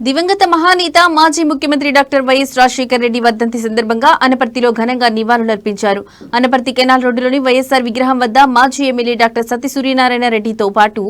దివంగత మహానేత మాజీ ముఖ్యమంత్రి డాక్టర్ వైఎస్ రాజశేఖర రెడ్డి వర్ధంతి సందర్భంగా అనపర్తిలో ఘనంగా నివాళులర్పించారు. అనపర్తి కెనాల్ రోడ్డులోని వైఎస్సార్ విగ్రహం వద్ద మాజీ ఎమ్మెల్యే డాక్టర్ సత్య సూర్యనారాయణ రెడ్డితో పాటు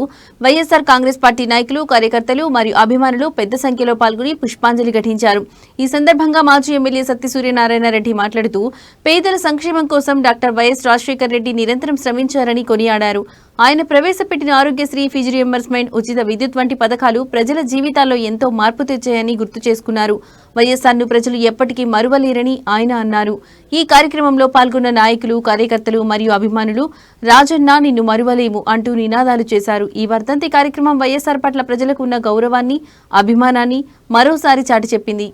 వైఎస్సార్ కాంగ్రెస్ పార్టీ నాయకులు కార్యకర్తలు మరియు అభిమానులు పెద్ద సంఖ్యలో పాల్గొని పుష్పాంజలి ఘటించారు. ఈ సందర్భంగా మాజీ ఎమ్మెల్యే సత్య సూర్యనారాయణ రెడ్డి మాట్లాడుతూ పేదల సంక్షేమం కోసం డాక్టర్ వైఎస్ రాజశేఖర రెడ్డి నిరంతరం శ్రమించారని కొనియాడారు. ఆయన ప్రవేశపెట్టిన ఆరోగ్యశ్రీ ఫీజు రియంబర్స్మెంట్ ఉచిత విద్యుత్ వంటి పథకాలు ప్రజల జీవితాల్లో ఎంతో మార్పు తెచ్చాయని గుర్తు చేసుకున్నారు. వైఎస్ఆర్ను ప్రజలు ఎప్పటికీ మరువలేరని ఆయన అన్నారు. ఈ కార్యక్రమంలో పాల్గొన్న నాయకులు కార్యకర్తలు మరియు అభిమానులు రాజన్న నిన్ను మరువలేము అంటూ నినాదాలు చేశారు. ఈ వర్ధంతి కార్యక్రమం వైఎస్ఆర్ పట్ల ప్రజలకు ఉన్న గౌరవాన్ని అభిమానాన్ని మరోసారి చాటి చెప్పింది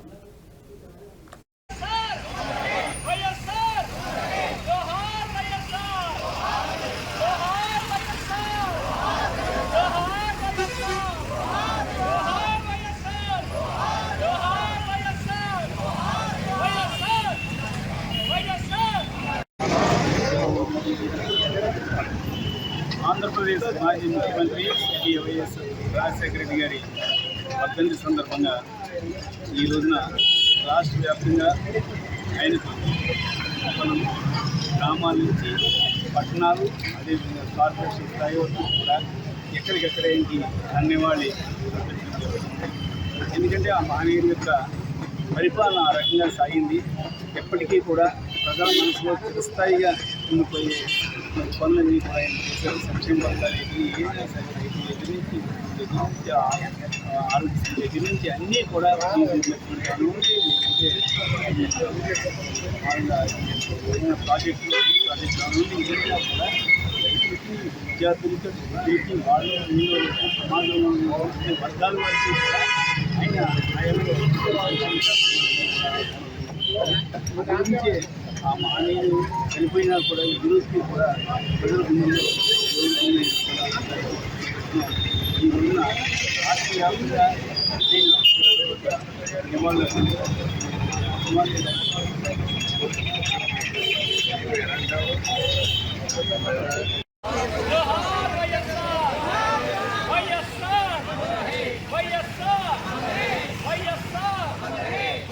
వైఎస్ఆర్ జోహార్ వైఎస్ఆర్ జోహార్ వైఎస్ఆర్ జోహార్ వైఎస్ఆర్ జోహార్ వైఎస్ఆర్ జోహార్ వైఎస్ఆర్ వైఎస్ఆర్ వైఎస్ఆర్ ఆంధ్రప్రదేశ్ మాజీ ముఖ్యమంత్రి శ్రీ వైఎస్ రాజశేఖర రెడ్డి గారి పద్దెనిమిది సందర్భంగా ఈ రోజున రాష్ట్ర వ్యాప్తంగా ఆయనకు మనం గ్రామాల నుంచి పట్టణాలు అదేవిధంగా కార్పొరేషన్ స్థాయి వరకు కూడా ఎక్కడికెక్కడ ఏంటి ధన్యవాళి ఎందుకంటే ఆ మహనీయుల యొక్క పరిపాలన ఆ రకంగా సాగింది. ఎప్పటికీ కూడా ప్రజల మనసులో చిరస్థాయిగా ఉండిపోయే పనులన్నీ కూడా ఆయన చేశారు సంక్షేమ పథకాలు ఏంటి ఏదైనా సరే రైతు ఎదిరించి ఎదిరించి ఆరోగ్య ఎదిరించి అన్నీ కూడా తీసుకున్నటువంటి అనుమతి లేదంటే ప్రాజెక్టులు ప్రాజెక్టుల నుండి ఏదైనా కూడా రైతులకి విద్యార్థులకి వృద్ధులకి వాళ్ళు వీళ్ళు సమాజంలో ఉన్న వర్గాల వరకు కూడా ఆయన ఆయన గురించి ఆ మహనీయులు చనిపోయినా కూడా ఈ రోజుకి కూడా ప్రజల ముందు ఎవరికైనా కూడా ఈ రోజున రాష్ట్ర వ్యాప్తంగా నివాళులు జోహార్